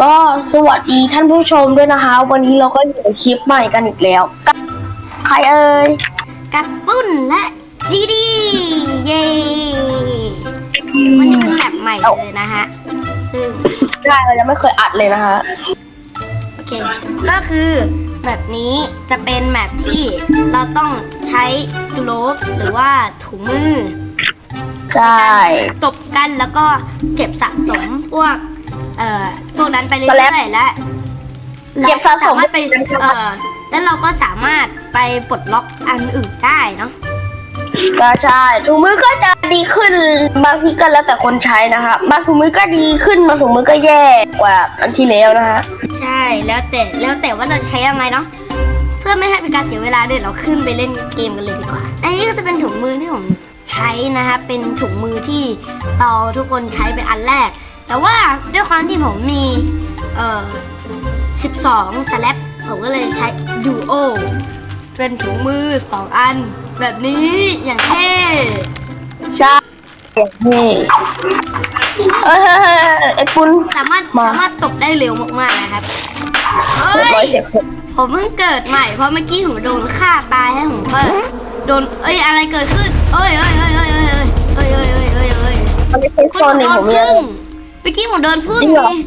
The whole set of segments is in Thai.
ก็สวัสดีท่านผู้ชมด้วยนะคะ วันนี้เราก็อยู่ในคลิปใหม่กันอีกแล้วกับใครเอ่ยกับปุ้นและจีดีเย้มันจะเป็นแบบใหม่เลยนะฮะซึ่งได้เรายังไม่เคยอัดเลยนะคะโอเคก็คือแบบนี้จะเป็นแมปที่เราต้องใช้กลฟหรือว่าถุงมือ ใช่ ตบกันแล้วก็เก็บสะสมพวกเอ่อพวกนั้นไปเรื่อยๆและเก็บสะสมเราารถไปเอ่อแล้วเราก็สามารถไปปลดล็อกอันอื่นได้เนาะก็ใช่ถุงมือก็จะดีขึ้นบางทีก็แล้วแต่คนใช้นะคะบางถุงมือก็ดีขึ้นบางถุงมือก็แย่กว่าอันที่แล้วนะคะใช่แล้วแต่แล้วแต่ว่าเราจะใช้ยังไงเนาะเพื่อไม่ให้เป็นการเสียเวลาเดี๋ยวเราขึ้นไปเล่นเกมกันเลยดีกว่า อันนี้ก็จะเป็นถุงมือที่ผม ใช้นะคะเป็นถุงมือที่เราทุกคนใช้เป็นอันแรก แต่ว่าด้วยความที่ผมมีเอ่อ12สแลปผมก็เลยใช้ดูโอเป็นถุงมือ 2 อัน แบบนี้อย่างเท่ใช่นี่เอ้ยเฮ้ยเฮ้ยไอ้ปุ้น สามารถมา สามารถตบได้เร็วมากๆนะครับเฮ้เรียบร้อยยเสียงคนผมเพิ่งเกิดใหม่เพราะเมื่อกี้ผมโดนฆ่าตายให้ผมก็โดนเอ้ยอะไรเกิดขึ้น เอ้ยเอ้ยเอ้ยเอ้ยเอ้ยเอ้ยเอ้ยเอ้ยเอ้ยมันไม่ใช่คุโซนหนึ่งโดผมยังนพึ่งเมื่อกี้ผมโดนพึ่งจริงเหรอ นี่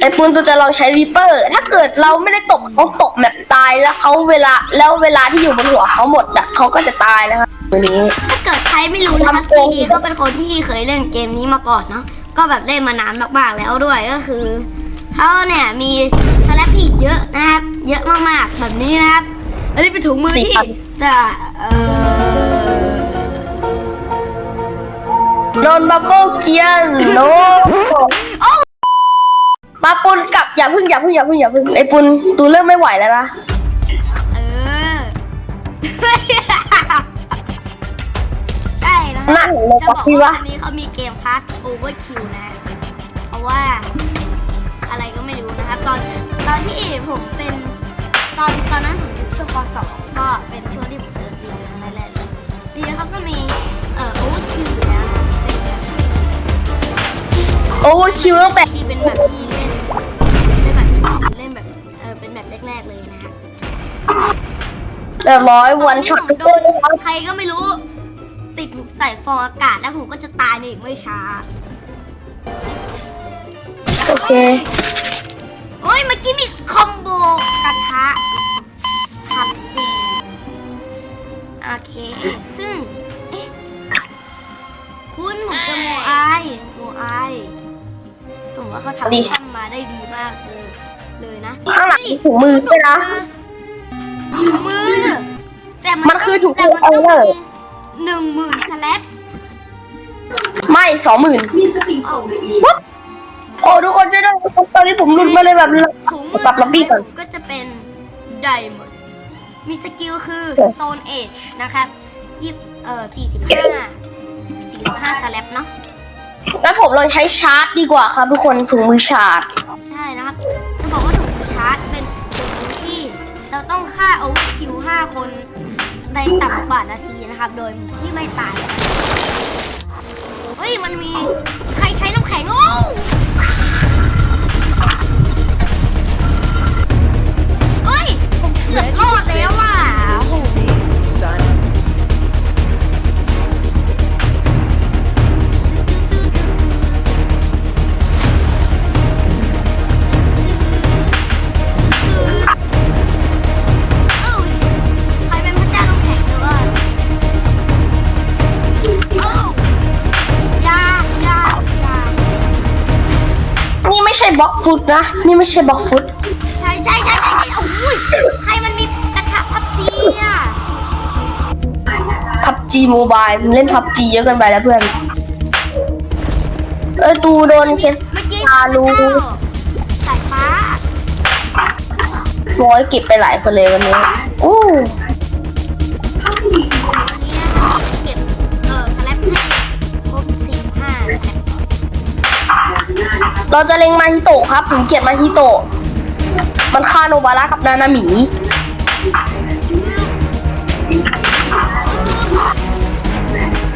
ไอ้ปุ้นตัวจะลองใช้รีเปอร์ ถ้าเกิดเราไม่ได้ตกเขาตกแบบตายแล้วเขาเวลาแล้วเวลาที่อยู่บนหัวเขาหมดอะเขาก็จะตายนะคะตัวนี้ ถ้าเกิดใครไม่รู้นะครับทำโกทีง ดีก็เป็นคนที่เคยเล่นเกมนี้มาก่อนเนาะก็แบบเล่นมานานมากๆแล้วด้วยก็คือเขาเนี่ยมีสแลปที่เยอะนะครับ เยอะมากๆแบบนี้นะครับ อันนี้เป็นถุงมือที่จะเอ่อ นบับเบิ้ลเกียนโนมาปุนกลับอย่าพึ่งอย่าพึ่งอย่าพึ่งอย่าพึ่งไอ้ปุนตูเริ่มไม่ไหวแล้วนะเออ ใช่นะหน้าของเราจะป๊บออกปปี้ว่าวะ วันนี้เขามีเกมพาร์ทโอเวอร์คิวนะ เพราะว่าอะไรก็ไม่รู้นะครับตอนตอนที่ผมเป็นตอนตอนนั้นผมอยู่ช่วงป .2 ก็เป็นช่วงที่ผมเจอจีนครั้งแรกเลยทีนี้เขาก็มี โอเวอร์คิวตั้งแต่ที่เป็นแบบที่เล่นเล่นแบบเล่นแบบเออเป็นแบบแรกๆเลยนะฮะเรียบร้อยวันช็อตผมโดนใครก็ไม่รู้ ติดใส่ฟองอากาศแล้วผมก็จะตายในอีกไม่ช้า โอเค โอ้ยเมื่อกี้มีคอมโบกระทะพับจีโอเค ซึ่ง เขาดีทำทำมาได้ดีมากเลยเลยนะข้างหลังเฮ้ยมีถุงมือด้วยนะถุงมือ แต่มันมันคือถุงมือแต่มันต้องเอาเลยมีหนึ่งหมื่นสแลปไม่สองหมื่นเอ้าโอ้ทุกคนช่วยด้วยตอนนี้ผมหลุดมาเลยแบบถุงมือปรับล็อบบี้ก่อนก็จะเป็นไดมอนด์มีสกิลคือเออ Stone Age นะครับยี่เอ่อสี่สิบห้าสี่สิบห้าสแลปเนาะ งั้นผมลองใช้ชาร์จดีกว่าครับทุกคนถุงมือชาร์จใช่นะครับ จะบอกว่าถุงมือชาร์จเป็นถุงมือที่ เราต้องฆ่าโอเวอร์คิวห้าคนในต่ำกว่านาทีนะครับ โดยที่ไม่ตายเฮ้ยมันมีใครใช้น้ำแข็งโอ้เฮ้ยผมเกือบรอดแล้วอะ ช่บล็อกฟุตนะ นี่ไม่ใช่บล็อกฟุตใช่ใช่ใช่ใช่โอ้ยใครมันมีกระทะพับจีอะพับจีโมบายเล่นพับจีเยอะเกินไปแล้วเพื่อน เออตูโดนเคสเมื่อกี้ตาลูพระเจ้สายฟ้าร้อยเก็บไปหลายคนเลยวันนี้ อู้ เราจะเล็งมาฮิโตะครับผมเกลียดมาฮิโตะ มันฆ่าโนบาระกับนานามิ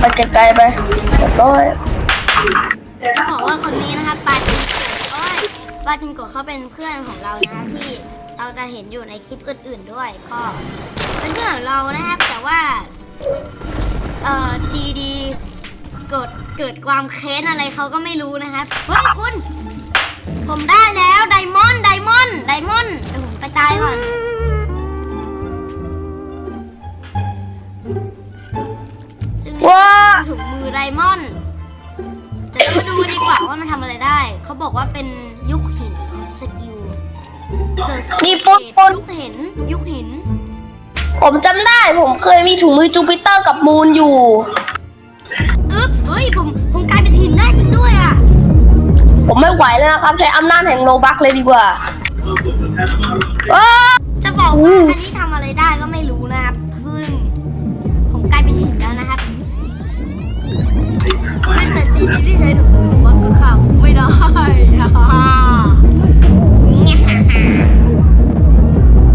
ไปไกลๆไปเรียบร้อยจะบอกว่าคนนี้นะคะปาจิงโกะโอ้ยปาจิงโกะเขาเป็นเพื่อนของเรานะที่เราจะเห็นอยู่ในคลิปอื่น ๆด้วยก็เป็นเพื่อนของเรานะครับแต่ว่าเอ่อ GD เกิดเกิดความเค้นอะไรเขาก็ไม่รู้นะครับเฮ้ยคุณ ผมได้แล้วไดมอนด์ไดมอนด์ไดมอนด์เดี๋ยวผมไปตายก่อน ซึ่งนี่ว้าถุงมือไดมอนด์แต่เรามาดูดีกว่าว่ามันทำอะไรได้ เขาบอกว่าเป็นยุคหินสกิลเกิดนี่ปุ้นปุ้นยุคหินยุคหิน ผมจำได้ผมเคยมีถุงมือจูปิเตอร์กับมูนอยู่ อึ๊บเฮ้ยผมผมกลายเป็นหินได้จริงด้วยอะ ผมไม่ไหวแล้วนะครับ ใช้อำนาจแห่งโลบักเลยดีกว่าอ้าจะบอกอืว่ามอันนี้ทำอะไรได้ก็ไม่รู้นะครับซึ่งผมกลายเป็นหินแล้วนะครับนั่นแต่จีนที่ใช้ถุงมือมันก็ขับไม่ได้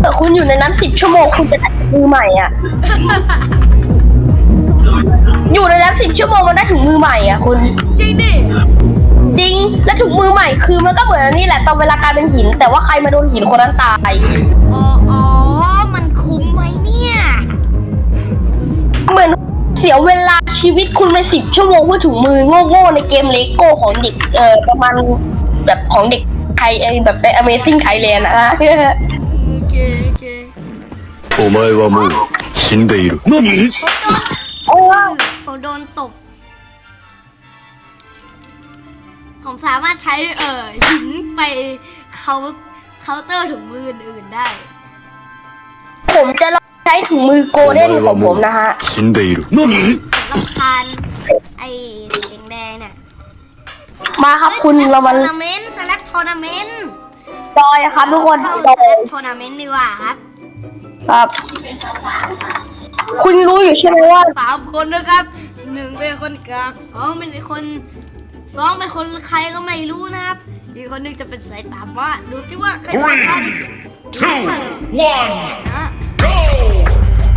แต่คุณอยู่ในนั้นสิบชั่วโมงคุณจะได้ถุงมือใหม่อะ อยู่ในนั้นสิบชั่วโมงมันได้ถุงมือใหม่อะคุณ จริงดิจ ริง และถุงมือใหม่คือมันก็เหมือนอันนี่แหละตอนเวลากลายเป็นหิน แต่ว่าใครมาโดนหินคนนั้นตาย อ๋ออ๋อมันคุ้มไหมเนี่ย เหมือนเสียเวลาชีวิตคุณไปสิบชั่วโมงเพื่อถุงมือโง่ๆในเกมเลโก้ของเด็กเออประมาณแบบของเด็กไทยไอแบบใน Amazing Thailand นะฮะ โอเคโอเค お前はもう死んでいる。何 โอ้ว้าว ผมโดนตบ ผมสามารถใช้เอ่อหินไปเขาเคาน์เตอร์ถุงมืออื่นๆได้ ผมจะลองใช้ถุงมือโกลเด้นของผมนะฮะ 死んでいる。何 ผมรำคาญไอ้สีแดงๆเนี่ย มาครับคุณเรามา ทัวร์นาเมนต์สแลกทัวร์นาเมนต์ จอยครับทุกคน เข้า จอ ส ย แลกทัวร์นาเมนต์ดีกว่าครับ ครับ คุณรู้อยู่ใช่ไหมว่า สามคนนะครับหนึ่งเป็นคนกากสองเป็นคน สองเป็นคนใครก็ไม่รู้นะครับ อีกคนหนึงจะเป็นสายตามว่า ดูสิว่าใครจะฆ่าได้ two, one, นะ go!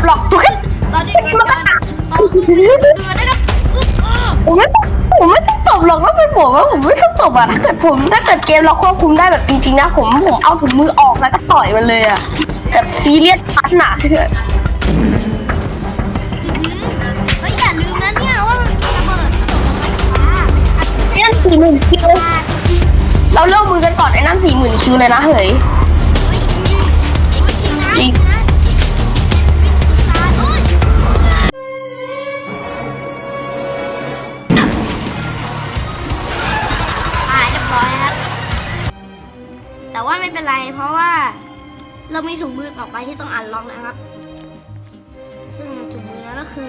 หลอกตัวแค่ตอนนี้เกิดการต่อสู้เดือดนะครับอุ๊ยอ้อผมไม่ต้องผมไม่ต้องตบหรอกถ้าเป็นผมว่าผมไม่ต้องตบอะถ้าเกิดผมถ้าเกิดเกมเราควบคุมได้แบบจริงๆนะผมผมเอาถุงมือออกแล้วก็ต่อยมันเลยอะแบบซีเรียสพัดหนา สี่หมื่นคิว เราเริ่มมือกันก่อนไอ้นั่นสี่หมื่นคิวเลยนะเฮ้ยจริงเฮ้ยจริงนะจริงนะตายเรียบร้อยครับแต่ว่าไม่เป็นไรเพราะว่า เรามีถุงมือต่อไปที่ต้องอ่านล็อกนะครับ ซึ่งถุงมือนั้นก็คือ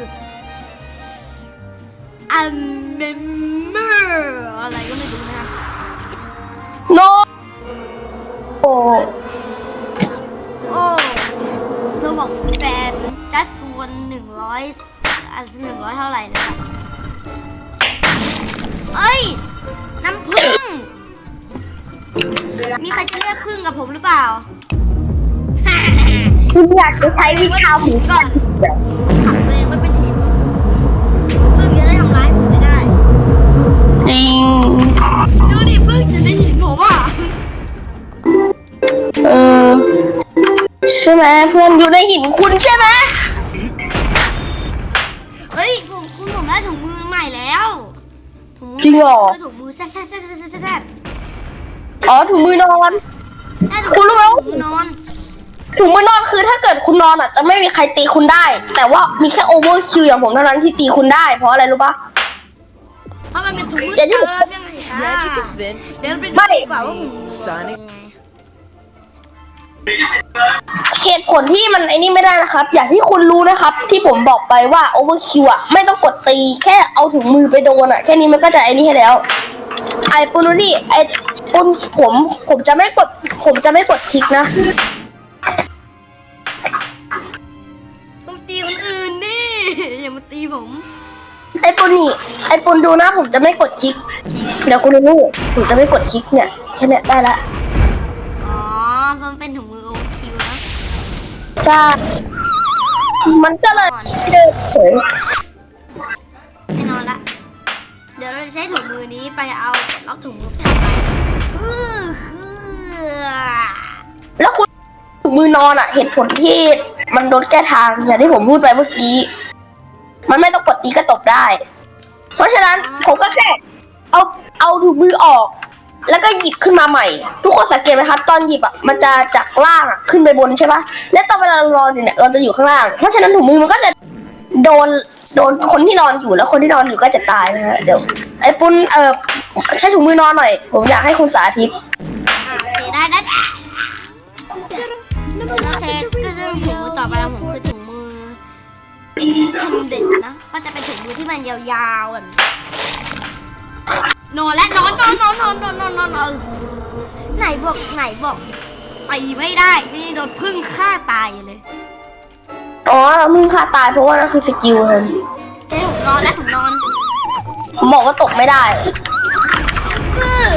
อัมเมมเมอร์อะไรก็ไม่รู้นะครับโนโอ้โอ้เธอบอกแฟนจัสวนหนึ่งร้อยอันหนึ่งร้อยเท่าไหร่นะครับเอ้ย น้ำผึ้งมีใครจะเรียกพึ่งกับผมหรือเปล่า คุณอยากจะใช้วิชาหมูก่อนขัง จริง ดูดิพึ่งจะได้หินผมอะเออ ใช่ไหมเพื่อนอยู่ในหินคุณใช่ไหมเฮ้ยผมคุณผมได้ถุงมือใหม่แล้วถุงมืจริงเหรอ ถุงมือแซ่แซ่แซ่แซ่แซ่แซ่อ๋อถุงมือนอน ใช่ถุงคุณรู้ไหมว่า ถุงมือนอนถุงมือนอนคือถ้าเกิดคุณนอนอะ จะไม่มีใครตีคุณได้ แต่ว่ามีแค่โอเวอร์คิวอย่างผมเท่านั้นที่ตีคุณได้ เพราะอะไรรู้ปะ เพราะมันเป็นถุงมืออย่าที่เติมยังไงคะ Magic events เดี๋ยวไปดูไม่ดีกว่าว่าถุงมือ Sonic ยังไงเหตุผลที่มันไอ้นี่ไม่ได้นะครับ อย่างที่คุณรู้นะครับ ที่ผมบอกไปว่าโอเวอร์คิวอะ ไม่ต้องกดตีแค่เอาถุงมือไปโดนอะ แค่นี้มันก็จะไอ้นี่ให้แล้ว ไอ้ปุนุนี่ไอ้ปุนผมผมจะไม่กด ผมจะไม่กดคลิกนะ ผมตีคนอื่นดิอย่ามาตีผม ไอ้ปุนนี่ไอ้ปุนดูนะผมจะไม่กดคลิกเดี๋ยวคุณรู้ผมจะไม่กดคลิกเนี่ยแค่เนี้ยได้ละอ๋อเพราะมันเป็นถุงมือโอคิวนะใช่มันก็เลยไม่เดินเฉยแน่นอนไปเอาล็อกถุงมือแพรไปฮือฮือแล้วคุณถุงมือนอนอะเหตุผลที่มันโดนแก้ทางอย่างที่ผมพูดไปเมื่อกี้ มันไม่ต้องกดตีก็ตบได้ เพราะฉะนั้นผมก็แค่ เอาเอาถุงมือออก แล้วก็หยิบขึ้นมาใหม่ ทุกคนสังเกตไหมครับ ตอนหยิบอะมันจะจากล่างอะขึ้นไปบนใช่ปะและตอนเวลาเรานอนอยู่เนี่ยเราจะอยู่ข้างล่าง เพราะฉะนั้นถุงมือมันก็จะโดนโดนคนที่นอนอยู่แล้วคนที่นอนอยู่ก็จะตายนะฮะเดี๋ยวไอ้ปุ้นเออใช้ถุงมือนอนหน่อย ผมอยากให้คุณสาธิตอ่าโอเคได้ได้โอเคก็ซึ่งถุงมือต่อไปของผมคือถุงมือ เทนเด็ดนะ ก็จะเป็นถุงมือที่มันยาวๆแบบนี้นอนและนอนนอนนอนนอนนอนนอนนอนนอนไหนบอกไหนบอกตีไม่ได้นี่โดนพึ่งฆ่าตายเลย อ๋อมึงฆ่าตายเพราะว่านั่นคือสกิลครับเอ้ยผมนอนแล้วผมนอนผมบอกว่าตกไม่ได้เพื่อ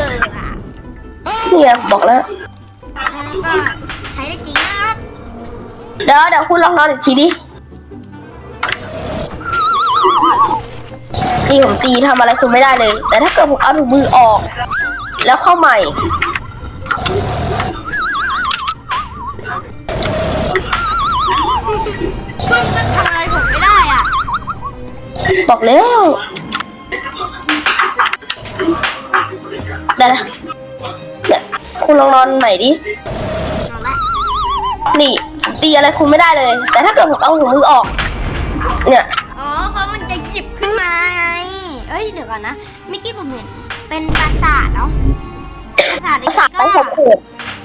เนี่ยบอกแล้วแล้วก็ใช้ได้จริงนะครับเดี๋ยวเดี๋ยวคุณลองนอนอีกทีดิ นี่ผมตีทำอะไรคุณไม่ได้เลย แต่ถ้าเกิดผมเอาถุงมือออก แล้วเข้าใหม่ พึ่งก็ทำอะไรผมไม่ได้อะ บอกแล้วเดี๋ยวนะเนี่ยคุณลองนอนใหม่ดินอนแล้วนี่ตีอะไรคุณไม่ได้เลย แต่ถ้าเกิดผมเอาถุงมือออก ก่อนนะเมื่อกี้ผมเห็นเป็นปราสาทเนาะปราสาทประสาทก็ของผมเกิด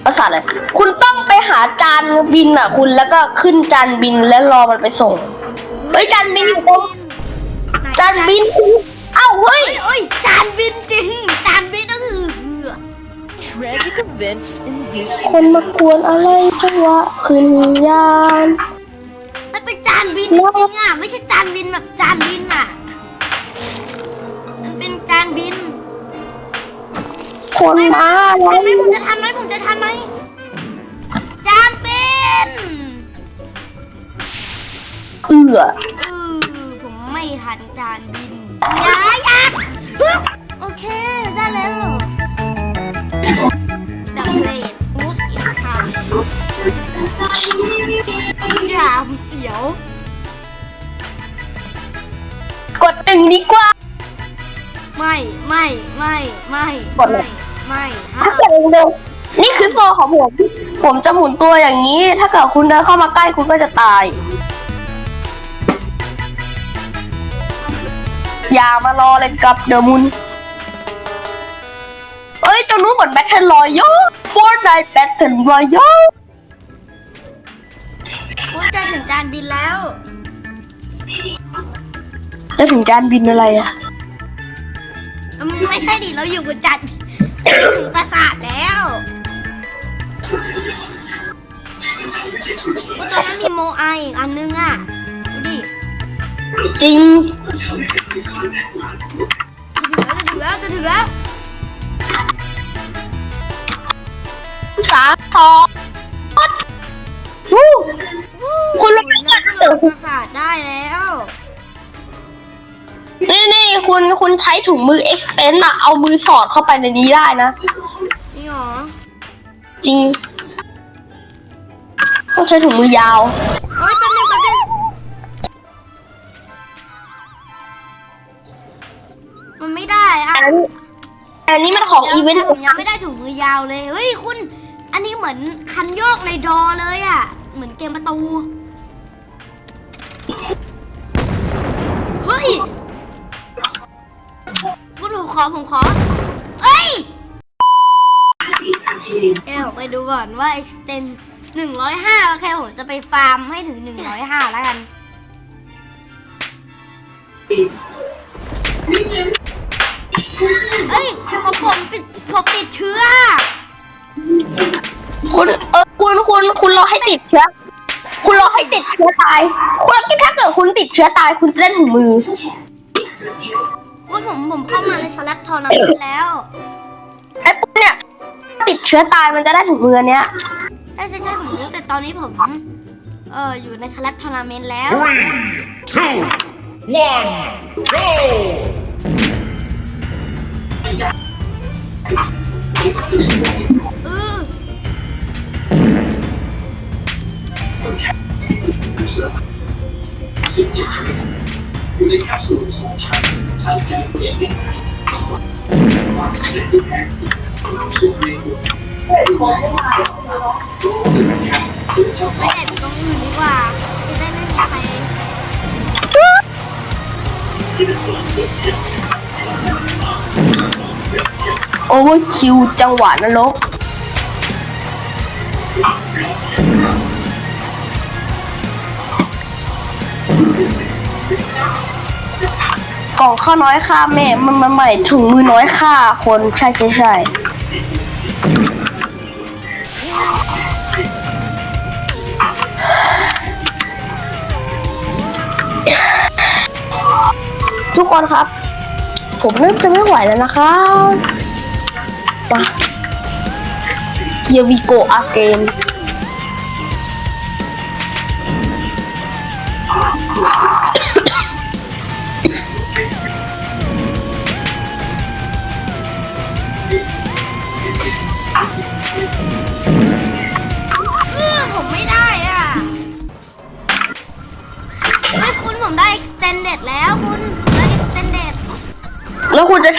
ประสาทอะไรคุณต้องไปหาจานบินอะ คุณแล้วก็ขึ้นจานบินแล้วรอมันไปส่งเฮ้ยจานบินอยู่ตรงไหนจานบินคุณเอ้าเฮ้ย เอ้ยจานบินจริง จานบินก็คือเหือ Tragic events in history. คนมากวนอะไรจังวะขึ้นยาน มันเป็นจานบินจริงๆอะไม่ใช่จานบินแบบจานบินอะมันเป็นจานบินคนมาทัแล้นไหมผมวจะทันไหมผมจะทันไหมจานบินเอือเออผมไม่ทันจานบินอย่าอย่าโอเคได้แล้ว The plane moves in house อย่าผมเสียว กดหนึ่งดีกว่า ไม่ไม่ไม่ไม่กดเลยไม่ห้าถ้ามเกิดเร็วนี่คือโซของผม ผมจะหมุนตัวอย่างนี้ ถ้าเกิดคุณเดินเข้ามาใกล้คุณก็จะตาย อย่ามารอเลยกับเดอะมุนเอ้ยตรงนู้นเหมือนแบทเทิลรอยัลฟอร์ไนท์แบทเทิลรอยัลพูดใจถึงจานบินแล้ว จะถึงจานบินอะไรอะเออ ไม่ใช่ดิ เราอยู่บนจานจะถึงปราสาทแล้วว่าตอนนั้นมีโมไออีกอันนึงอะดูดิจริงจะถึงแล้วจะถึงแล้วสามสองวู้คุณรู้ไหมเราถ้าขึ้เกินดคุณปราสาทได้แล้ว นี่นี่คุณคุณใช้ถุงมือ extend อะเอามือสอดเข้าไปในนี้ได้นะ นี่หรอ จริง ต้องใช้ถุงมือยาวโอ๊ยแป๊บนึงแป๊บนึงมันไม่ได้อะอันนี้อันนี้มันของอีเวนต์ผมยังไม่ได้ถุงมือยาวเลย เฮ้ยคุณ อันนี้เหมือนคันโยกในดอเลยอะเหมือนเกมประตู ผมขอผมขอ เอ้ยเดี๋ยวไปดูก่อนว่า extend 105 โอเคผมจะไปฟาร์มให้ถึง 105 แล้วกัน เฮ้ยผมผมติดผมติดเชื้อ คุณเออคุณคุณคุณรอให้ติดเชื้อ คุณรอให้ติดเชื้อตาย คุณถ้าเกิดคุณติดเชื้อตาย คุณจะได้ถุงมือ ว่าผมผมเข้ามาในสลับทอร์นาเมนต์แล้วไอ้ปุ๊บเนี่ยติดเชื้อตายมันจะได้ถุงมืออันเนี้ยใช่ใช่ใช่ผมรู้แต่ตอนนี้ผมเอออยู่ในสลับทอร์นาเมนต์แล้ว Three, two, one, go! เออ ไม่แอบอยู่ตรงอื่นดีกว่าจะได้ไม่มีใครโอเวอร์คิวจังหวะนรก กล่องข้าวน้อยฆ่าแม่มันมันใหม่ถุงมือน้อยฆ่าคนใช่ใช่ใช่ทุกคนครับ ผมเริ่มจะไม่ไหวแล้วนะครับมาเกียร์วีโกอาเกม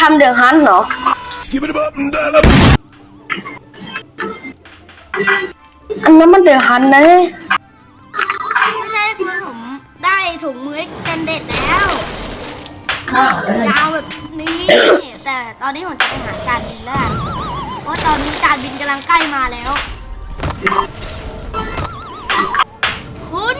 ทำเดือดฮันเหรอ Skip it up and down up. อันนั้นมันเดือดฮันนะไม่ใช่คุณผมได้ถุงมือ extended แล้วยาวแบบนี้ แต่ตอนนี้ผมจะไปหาการบินแล้วกันเพราะตอนนี้การบินกำลังใกล้มาแล้ว คุณ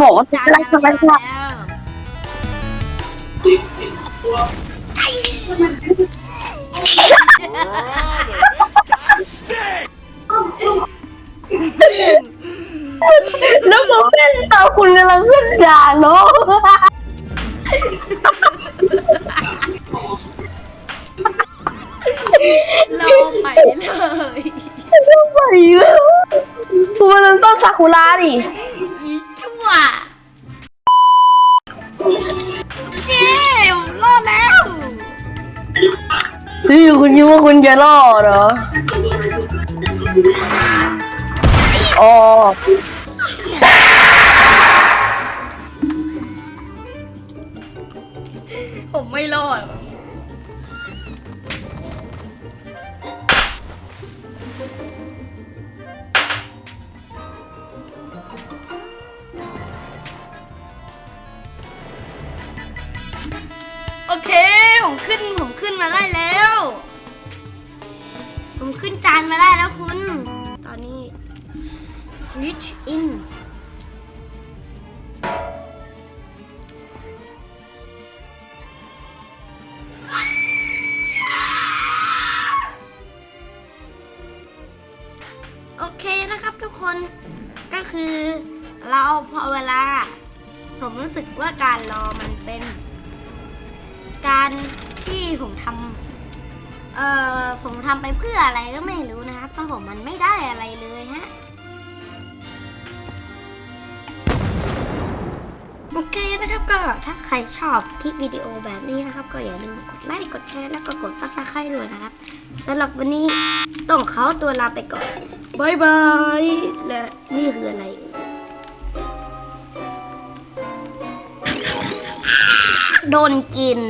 บอกว่าจะไล่ทำไมล่ะแล้วผมเป็นตาคุณกำลังขึ้นด่าเนาะเราไปเลย ไม่ไหวแล้วคุณมันต้นซากุระดิ อะเย้รอดแล้วพี่คุณคิดว่าคุณจะรอดเหรออ๋อ มาได้แล้ว ผมขึ้นจานมาได้แล้วคุณ ตอนนี้ reach in โอเคนะครับทุกคนก็คือเราพอเวลา ผมรู้สึกว่าการรอมันเป็น การ ที่ผมทำเอ่อผมทำไปเพื่ออะไรก็ไม่รู้นะครับเพราะผมมันไม่ได้อะไรเลยฮะโอเคนะครับก็ถ้าใครชอบคลิปวิดีโอแบบนี้นะครับ ก็อย่าลืมกดไลค์กดแชร์แล้วก็กดซับสไครต์ด้วยนะครับสำหรับวันนี้ต้องเขาตัวลาไปก่อนบายบายและนี่คืออะไรโดนกิน